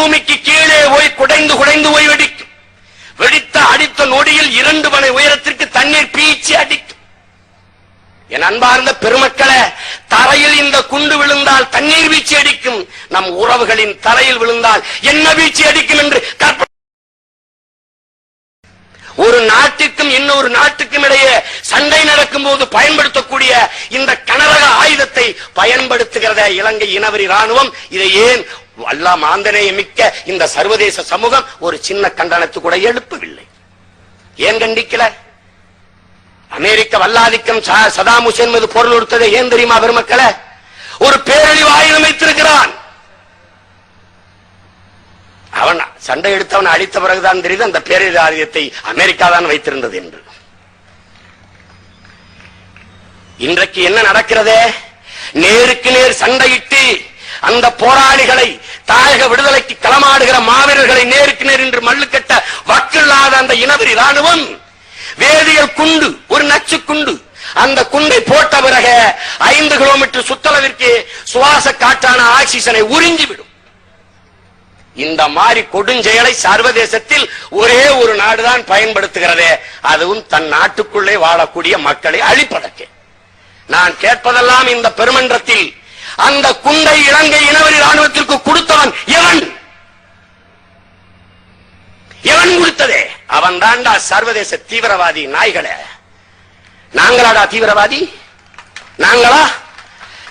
பூமிக்கு கீழே போய் குடைந்து குடைந்து போய் வெடிக்கும். வெடித்த அடித்த நொடியில் இரண்டு மணி உயரத்திற்கு தண்ணீர் பீச்சி அடிக்கும். என் அன்பார்ந்த பெருமக்களே தரையில் இந்த குண்டு விழுந்தால் தண்ணீர் வீழ்ச்சி அடிக்கும். நம் உறவுகளின் தரையில் விழுந்தால் என்ன வீழ்ச்சி அடிக்கும் என்று கற்பனை ஒரு நாட்டுக்கும் இன்னொரு நாட்டுக்கும் இடையே சண்டை நடக்கும் போது பயன்படுத்தக்கூடிய இந்த கனரக ஆயுதத்தை பயன்படுத்துகிறத இலங்கை இனவரி ராணுவம் இதை ஏன் அல்லா மாந்தனையை மிக்க இந்த சர்வதேச சமூகம் ஒரு சின்ன கண்டனத்து கூட எழுப்பவில்லை. ஏன் கண்டிக்கல? அமெரிக்க வல்லாதிக்கம் சதாம் ஹுசேன் மீது பொருள் கொடுத்ததை ஏன் தெரியுமா பெருமக்களை? ஒரு பேரழிவு ஆயுதம் வைத்திருக்கிறான் அவன் சண்டை எடுத்தவன் அழித்த பிறகுதான் தெரியுது அந்த பேரழிவு ஆயுதத்தை அமெரிக்கா தான் வைத்திருந்தது என்று. இன்றைக்கு என்ன நடக்கிறதே? நேருக்கு நேர் சண்டையிட்டு அந்த போராளிகளை தாயக விடுதலைக்கு களமாடுகிற மாவீரர்களை நேருக்கு நேர் என்று மல்லுக்கட்ட வக்கில்லாத அந்த இனவெறி ராணுவம் வேதியியல் குண்டு ஒரு நச்சு குண்டு. அந்த குண்டை போட்ட பிறகு ஐந்து கிலோமீட்டர் சுத்தளவிற்கு சுவாச காற்றான ஆக்சிஜனை உறிஞ்சிவிடும் இந்த மாதிரி கொடுஞ்செயலை சர்வதேசத்தில் ஒரே ஒரு நாடுதான் பயன்படுத்துகிறதே. அதுவும் தன் நாட்டுக்குள்ளே வாழக்கூடிய மக்களை அழிப்பதற்கு. நான் கேட்பதெல்லாம் இந்த பெருமன்றத்தில் அந்த குண்டை இலங்கை இனவரி ராணுவத்திற்கு கொடுத்தவன் எவன்? எவன் கொடுத்ததே? அவன் தாண்டா சர்வதேச தீவிரவாதி நாய்களே. நாங்களாடா தீவிரவாதி? நாங்களா?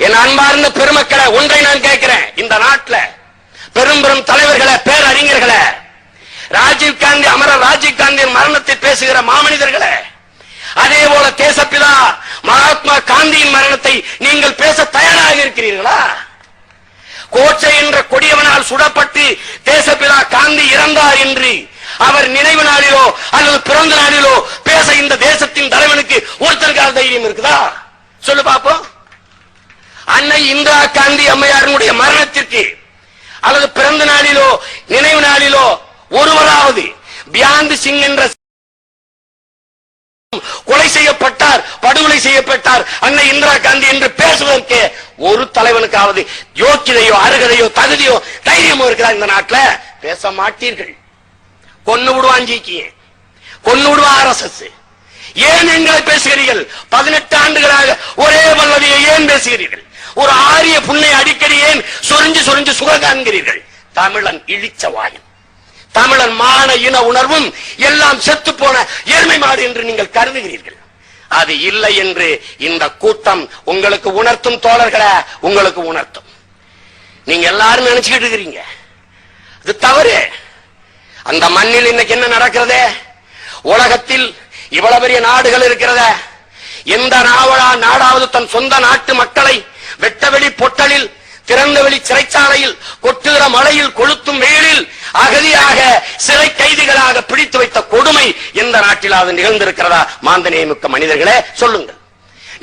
என் அன்பார்ந்த பெருமக்களை ஒன்றை நான் கேட்கிறேன். இந்த நாட்டுல பெரும் பெரும் தலைவர்களை பேரறிஞர்களை ராஜீவ் காந்தி அமரர் ராஜீவ் காந்தியின் மரணத்தை பேசுகிற மாமனிதர்களை அதே போல தேசப்பிதா மகாத்மா காந்தியின் மரணத்தை நீங்கள் பேச தயாராக இருக்கிறீர்களா? கோச்சை என்ற கொடியவனால் சுடப்பட்டு தேசப்பிதா காந்தி இறந்தார் என்று அவர் நினைவு நாளிலோ அல்லது பிறந்த நாளிலோ பேச இந்த தேசத்தின் தலைவனுக்கு ஒருத்தருக்காக தைரியம் இருக்குதா? சொல்லு பாப்போம். அன்னை இந்திரா காந்தி அம்மையாரினுடைய மரணத்திற்கு அல்லது பிறந்த நாளிலோ நினைவு நாளிலோ ஒருவராவது பியாந்து சிங் என்ற கொலை செய்யப்பட்டார் படுகொலை செய்யப்பட்டார். அன்னை இந்திரா காந்தி என்று பேசுவதற்கு ஒரு தலைவனுக்காவது யோக்கியதையோ அருகதையோ தகுதியோ தைரியமோ இருக்கிறா இந்த நாட்டுல. பேச மாட்டீர்கள். கொன்னு விடுவான் ஜிக்கிய கொன்னு விடுவான் ஆர்எஸ்எஸ் ஏன் எங்களை பேசுகிறீர்கள்? பதினெட்டு ஆண்டுகளாக ஒரே வல்லவியை ஏன் பேசுகிறீர்கள்? ஒரு ஆரிய புண்ணை அடிக்கடி ஏன் சொரிஞ்சு சொரிஞ்சு சுக காண்கிறீர்கள்? தமிழன் இழிச்சவாயன் தமிழன் மான இன உணர்வும் எல்லாம் செத்து போன எருமை மாடு என்று நீங்கள் கருதுகிறீர்கள். அது இல்லை என்று இந்த கூட்டம் உங்களுக்கு உணர்த்தும் தோழர்களை உங்களுக்கு உணர்த்தும். நீங்க எல்லாரும் நினைச்சுக்கிட்டு இருக்கிறீங்க. அது தவறு. அந்த மண்ணில் இன்னைக்கு என்ன நடக்கிறது? உலகத்தில் இவ்வளவு பெரிய நாடுகள் இருக்கிறத. எந்த நாவலா நாடாவது தன் சொந்த நாட்டு மக்களை வெட்டவெளி பொட்டலில் திறந்தவெளி சிறைச்சாலையில் கொட்டுகிற மழையில் கொழு பிடித்து வைத்த கொடுமை எந்த நாட்டிலாவது நிகழ்ந்திருக்கிறதா? மாந்தநேயமிக்க மனிதர்களே சொல்லுங்கள்.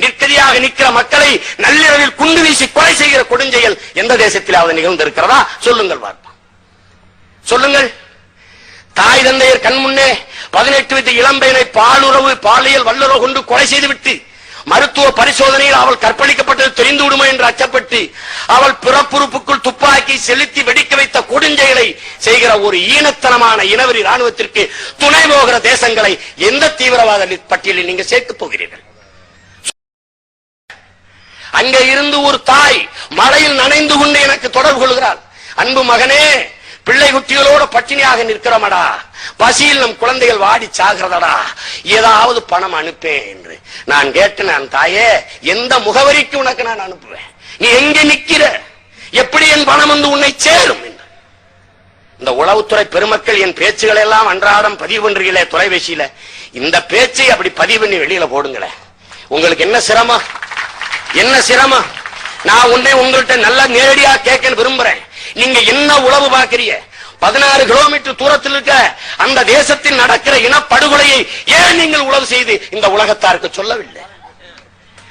நிற்கதியாக நிற்கிற மக்களை நள்ளிரவில் குண்டு வீசி கொலை செய்கிற கொடுஞ்செயல் எந்த தேசத்திலாவது நிகழ்ந்திருக்கிறதா? சொல்லுங்கள் பார்ப்போம். சொல்லுங்கள். தாய் தந்தையர் கண் முன்னே பதினெட்டு வயது இளம்பெயனை பாலுறவு பாலியல் வல்லுறவு கொண்டு கொலை செய்துவிட்டு மருத்துவ பரிசோதனையில் அவள் கற்பழிக்கப்பட்டது தெரிந்து விடுமோ என்று அச்சப்பட்டு அவள் பிறப்புறுப்புக்குள் துப்பாக்கி செலுத்தி வெடிக்க வைத்த கொடுஞ்செயலை செய்கிற ஒரு ஈனத்தனமான இனவரி ராணுவத்திற்கு துணை போகிற தேசங்களை எந்த தீவிரவாத பட்டியலில் நீங்க சேர்க்கப் போகிறீர்கள்? அங்கே இருந்து ஒரு தாய் மழையில் நனைந்து கொண்டு எனக்கு தொடர்பு கொள்கிறாள். அன்பு மகனே பிள்ளை குட்டிகளோட பட்டினியாக நிற்கிறோமடா. பசியில் நம் குழந்தைகள் வாடி சாகிறதடா. ஏதாவது பணம் அனுப்பேன் என்று. நான் கேட்டேன் நான் தாயே எந்த முகவரிக்கு உனக்கு நான் அனுப்புவேன்? நீ எங்க நிக்கிற? எப்படி என் பணம் வந்து உன்னை சேரும் என்று. இந்த உளவுத்துறை பெருமக்கள் என் பேச்சுகளை எல்லாம் அன்றாடம் பதிவு பண்றீங்களே தொலைபேசியில. இந்த பேச்சை அப்படி பதிவு பண்ணி வெளியில போடுங்களேன். உங்களுக்கு என்ன சிரமம்? என்ன சிரமம்? நான் உன்னை உங்கள்கிட்ட நல்லா நேரடியா கேட்க விரும்புறேன். நீங்க என்ன உளவு பாக்குறீங்க பதினாறு கிலோமீட்டர் தூரத்தில் இருக்க அந்த தேசத்தில் நடக்கிற இனப்படுகொலையை ஏன் நீங்கள் உளவு செய்து இந்த உலகத்தாருக்கு சொல்லவில்லை?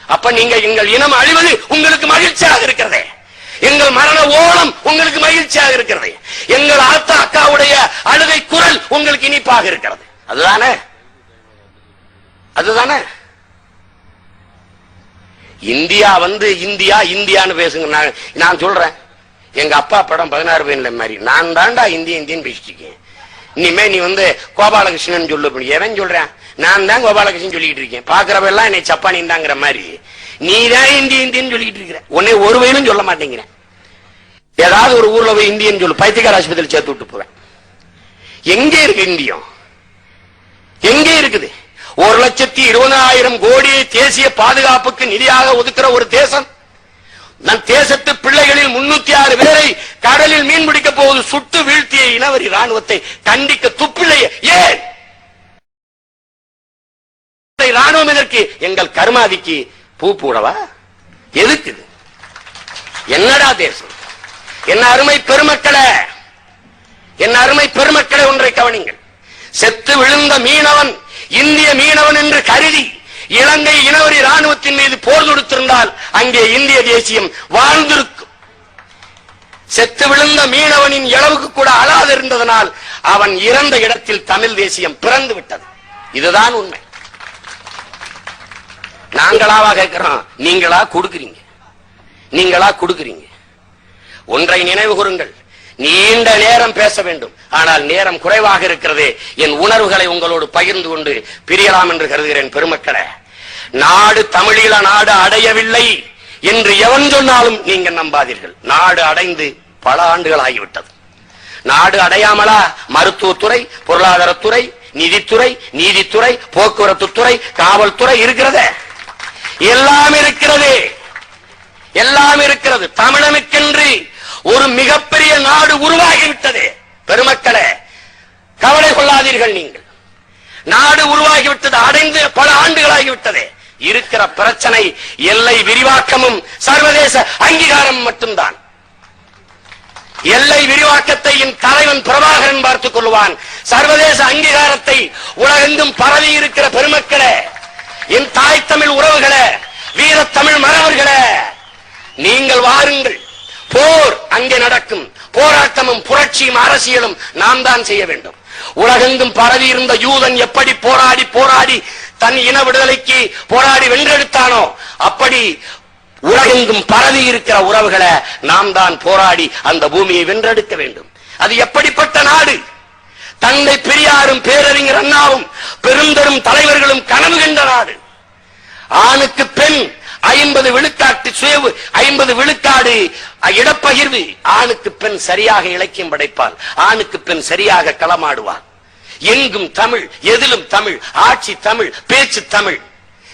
அப்ப நீங்க எங்கள் இனம் அழிவது உங்களுக்கு மகிழ்ச்சியாக இருக்கிறதே. எங்கள் மரண ஓலம் உங்களுக்கு மகிழ்ச்சியாக இருக்கிறது. எங்கள் ஆத்தா அக்காவுடைய அழுகை குரல் உங்களுக்கு இனிப்பாக இருக்கிறது. அதுதானே? அதுதானே? இந்தியா வந்து இந்தியா இந்தியான்னு பேசுங்க. நான் நான் சொல்றேன். எங்க அப்பா படம் பதினாறு பேர்ல மாதிரி நான் தாண்டா இந்திய இந்தியன்னு பேசிட்டு இருக்கேன் இனிமே நீ வந்து கோபாலகிருஷ்ணன் சொல்லு எவன் சொல்றேன்? நான் தான் கோபாலகிருஷ்ணன் சொல்லிட்டு இருக்கேன். பாக்குறவெல்லாம் என்னை சப்பானின் தாங்கிற மாதிரி. நீ தான் இந்திய இந்தியன்னு சொல்லிட்டு இருக்கிற. உன்னை ஒரு வயலும் சொல்ல மாட்டேங்கிறேன். ஏதாவது ஒரு ஊர்ல போய் இந்தியன் சொல்லு. பைத்தியக்கார ஆஸ்பத்திரி சேர்த்து விட்டு போவேன். எங்கே இருக்கு இந்தியம்? எங்கே இருக்குது? ஒரு லட்சத்தி இருபதாயிரம் கோடி தேசிய பாதுகாப்புக்கு நிதியாக ஒதுக்குற ஒரு தேசம் நம் தேசத்து பிள்ளைகளில் முன்னூத்தி ஆறு பேரை கடலில் மீன் பிடிக்க போவது சுட்டு வீழ்த்திய இனவரி ராணுவத்தை கண்டிக்க துப்பில்லையே. ஏன்? ராணுவம் எதற்கு? எங்கள் கருமாதிக்கு பூ போடவா? எதுக்கு என்னடா தேசம்? என் அருமை பெருமக்களே என் அருமை பெருமக்களை ஒன்றை கவனிங்கள் செத்து விழுந்த மீனவன் இந்திய மீனவன் என்று கருதி இலங்கை இனவரி ராணுவத்தின் மீது போர் தொடுத்திருந்தால் அங்கே இந்திய தேசியம் வாழ்ந்திருக்கும். செத்து விழுந்த மீனவனின் இளவுக்கு கூட அழாது இருந்ததனால் அவன் இறந்த இடத்தில் தமிழ் தேசியம் பிறந்து விட்டது. இதுதான் உண்மை. நாங்களாவா கேட்கிறோம்? நீங்களா கொடுக்கிறீங்க. நீங்களா கொடுக்கிறீங்க. ஒன்றை நினைவு கூறுங்கள். நீண்ட நேரம் பேச வேண்டும். ஆனால் நேரம் குறைவாக இருக்கிறது. என் உணர்வுகளை உங்களோடு பகிர்ந்து கொண்டு பிரியலாம் என்று கருதுகிறேன் பெருமக்களே. நாடு தமிழீழ நாடு அடையவில்லை என்று எவன் சொன்னாலும் நீங்க நம்பாதீர்கள். நாடு அடைந்து பல ஆண்டுகள் ஆகிவிட்டது. நாடு அடையாமலா? மருத்துவத்துறை பொருளாதாரத்துறை நிதித்துறை நீதித்துறை போக்குவரத்து துறை காவல்துறை இருக்கிறதே. எல்லாம் இருக்கிறது. எல்லாம் இருக்கிறது. தமிழனுக்கென்று ஒரு மிகப்பெரிய நாடு உருவாகிவிட்டது. பெருமக்களே கவலை கொள்ளாதீர்கள் நீங்கள். நாடு உருவாகிவிட்டது அடைந்து பல ஆண்டுகளாகிவிட்டது. இருக்கிற பிரச்சனை எல்லை விரிவாக்கமும் சர்வதேச அங்கீகாரம் மட்டும்தான். எல்லை விரிவாக்கத்தை என் தலைவன் பிரபாகரன் பார்த்துக் கொள்வான். சர்வதேச அங்கீகாரத்தை உலகெங்கும் பரவி இருக்கிற பெருமக்களே என் தாய் தமிழ் உறவுகளே வீர தமிழ் மறவர்களே நீங்கள் வாருங்கள். போர் அங்கே நடக்கும். போராட்டமும் புரட்சியும் அரசியலும் நாம் தான் செய்ய வேண்டும். உலகெங்கும் பரவி இருந்த யூதன் எப்படி போராடி போராடி தன் இன விடுதலைக்கு போராடி வென்றெடுத்தானோ அப்படி உலகெங்கும் பரவி இருக்கிற உறவுகளை நாம் தான் போராடி அந்த பூமியை வென்றெடுக்க வேண்டும். அது எப்படிப்பட்ட நாடு? தந்தை பெரியாரும் பேரறிஞர் அண்ணாவும் பெருந்தரும் தலைவர்களும் கனவு கண்ட நாடு. ஆணுக்கு பெண் ஐம்பது விழுக்காட்டு சுயவு ஐம்பது விழுக்காடு இடப்பகிர்வு. ஆணுக்கு பெண் சரியாக இலக்கியம் படைப்பாள். ஆணுக்கு பெண் சரியாக களமாடுவாள். எங்கும் தமிழ் எதிலும் தமிழ் ஆட்சி தமிழ் பேச்சு தமிழ்.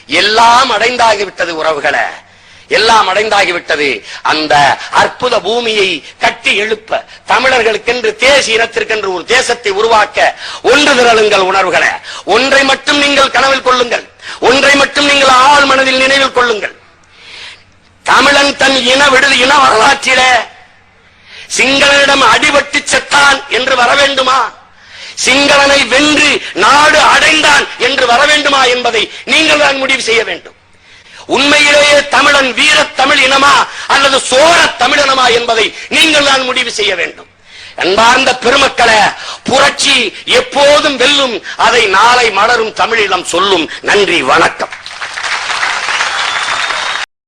எல்லாம் அடைந்தாகிவிட்டது உறவுகளை. எல்லாம் அடைந்தாகிவிட்டது அந்த அற்புத பூமியை கட்டி எழுப்ப. தமிழர்களுக்கென்று தேசிய இனத்திற்கென்று ஒரு தேசத்தை உருவாக்க ஒன்று திரளுங்கள் உணர்வுகளை. ஒன்றை மட்டும் நீங்கள் கனவில் கொள்ளுங்கள். ஒன்றை மட்டும் நீங்கள் ஆள் மனதில் நினைவில் கொள்ளுங்கள். தன் இன விடுதி இன வரலாற்றில சிங்களனிடம் அடிபட்டு செத்தான் என்று வர வேண்டுமா? சிங்களனை வென்று நாடு அடைந்தான் என்று வர வேண்டுமா என்பதை நீங்கள் தான் முடிவு செய்ய வேண்டும். உண்மையிலேயே தமிழன் வீர தமிழ் இனமா அல்லது சோழ தமிழினமா என்பதை நீங்கள் தான் முடிவு செய்ய வேண்டும். அன்பார்ந்த பெருமக்களை புரட்சி எப்போதும் வெல்லும் அதை நாளை மலரும் தமிழிடம் சொல்லும். நன்றி வணக்கம்.